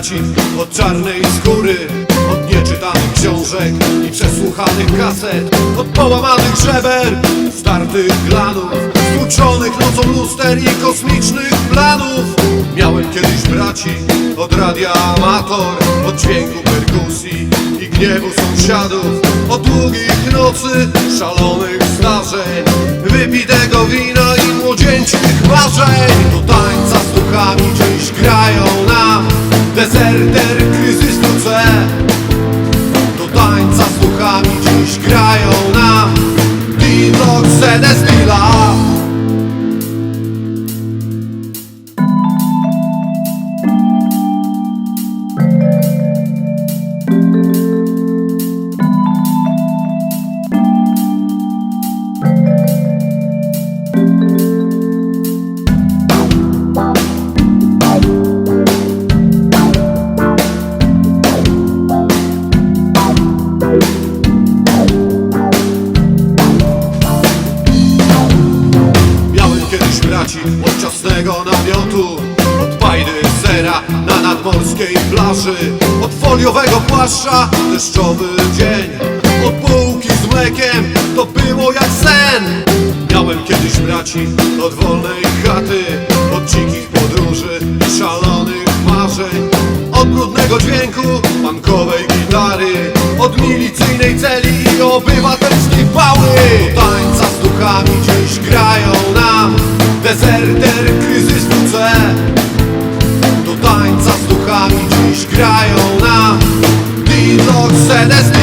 braci Od czarnej skóry Od nieczytanych książek I przesłuchanych kaset Od połamanych żeber Startych glanów Stłuczonych nocą luster I kosmicznych planów. Miałem kiedyś braci Od radia amator Od dźwięku perkusji I gniewu sąsiadów Od długich nocy Szalonych zdarzeń Wypitego wina i młodzieńczych marzeń namiotu. Od pajdy sera na nadmorskiej plaży Od foliowego płaszcza deszczowy dzień. Od bułki z mlekiem to było jak sen. Miałem kiedyś braci od wolnej chaty Od dzikich podróży i szalonych marzeń that's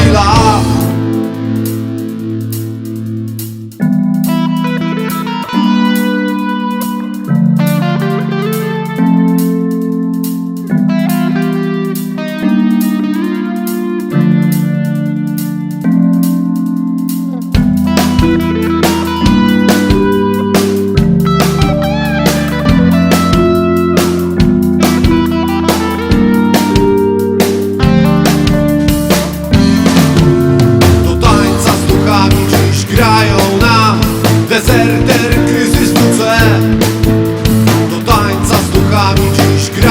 Deserter kryzys WC Do tańca z duchami dziś gry.